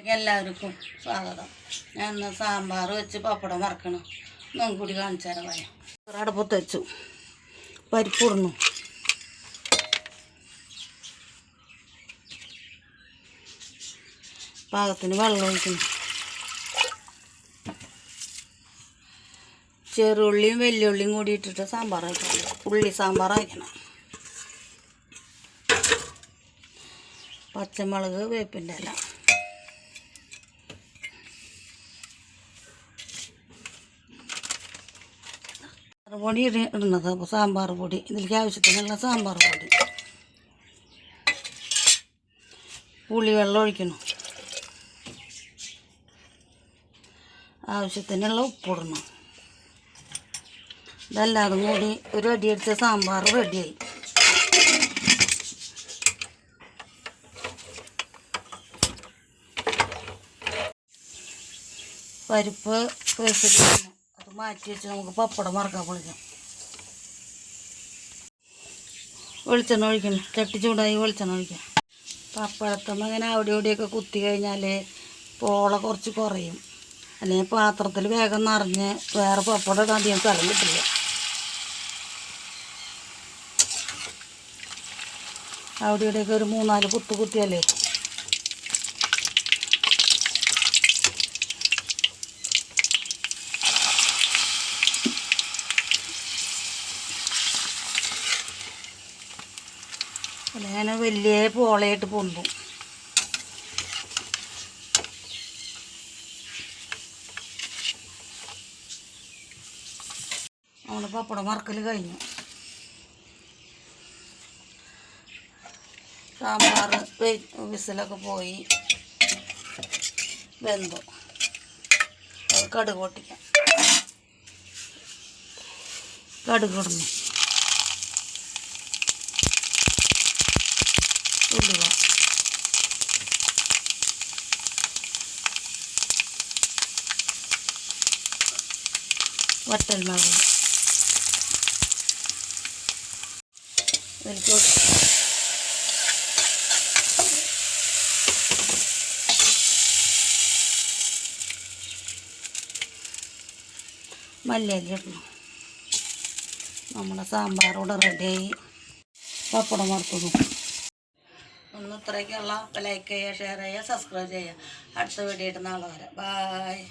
ഇതിലേക്ക് എല്ലാവർക്കും സ്വാഗതം. ഞാൻ ഇന്ന് സാമ്പാർ വെച്ച് പപ്പടം വറക്കണം. ഒന്നും കൂടി കാണിച്ചു പറയാം. അടുപ്പത്ത് വെച്ചു. പരിപ്പുറന്നു പാകത്തിന് വെള്ളം ഒഴിക്കണം ചെറുള്ളിയും വെല്ലുള്ളിയും കൂടി ഇട്ടിട്ട് സാമ്പാർ വയ്ക്കണം. ഉള്ളി സാമ്പാർ വയ്ക്കണം. പച്ചമുളക് വേപ്പിന്റെ ഇല. പൊടി ഇട- ഇടുന്നത് അപ്പോൾ സാമ്പാർ പൊടി. ഇതിലേക്ക് ആവശ്യത്തിനുള്ള സാമ്പാർ പൊടി. പുളി വെള്ളം ഒഴിക്കണം. ആവശ്യത്തിനുള്ള ഉപ്പിടണം ഇതെല്ലാതും കൂടി ഒരു അടിയടിച്ച സാമ്പാർ റെഡിയായി. പരിപ്പ് വേപ്പിട്ട് അത് മാറ്റി വെച്ച് നമുക്ക് പപ്പടം വറക്കാൻ പൊളിക്കാം. വെളിച്ചെണ്ണ ഒഴിക്കണം. ചട്ടി ചൂടായി വെളിച്ചെണ്ണ ഒഴിക്കാം. പപ്പടത്തമ്മ ഇങ്ങനെ അവിടെ ഇവിടെയൊക്കെ കുത്തി കഴിഞ്ഞാൽ പോള കുറച്ച് കുറയും. അല്ലെങ്കിൽ പാത്രത്തിൽ വേഗം നിറഞ്ഞ് വേറെ പപ്പടം ഇടാൻ അധികം സ്ഥലം കിട്ടില്ല. അവിടെ ഇവിടെയൊക്കെ ഒരു മൂന്നാൽ കുത്തു കുത്തിയാലേ അങ്ങനെ വലിയ പോളയായിട്ട് പൊന്തും. നമ്മൾ പപ്പടം വറക്കൽ കഴിഞ്ഞു. സാമ്പാർ വിസിലൊക്കെ പോയി വെന്തു. കടുക് പൊട്ടിക്കാം. കടുക് ഇടുന്നു. ഉലുവ വട്ടൽ ഇതിലേക്ക് ഒഴി- മല്ലിയില ഇടണം. നമ്മുടെ ഇവിടെ റെഡിയായി പപ്പടം വറുത്തതും ഒന്ന് ഇത്രയൊക്കെയുള്ള ലൈക്ക് ചെയ്യുക ഷെയർ ചെയ്യുക സബ്സ്ക്രൈബ് ചെയ്യുക. അടുത്ത വീഡിയോ ആയിട്ട് നാളെ വരാം. ബായ്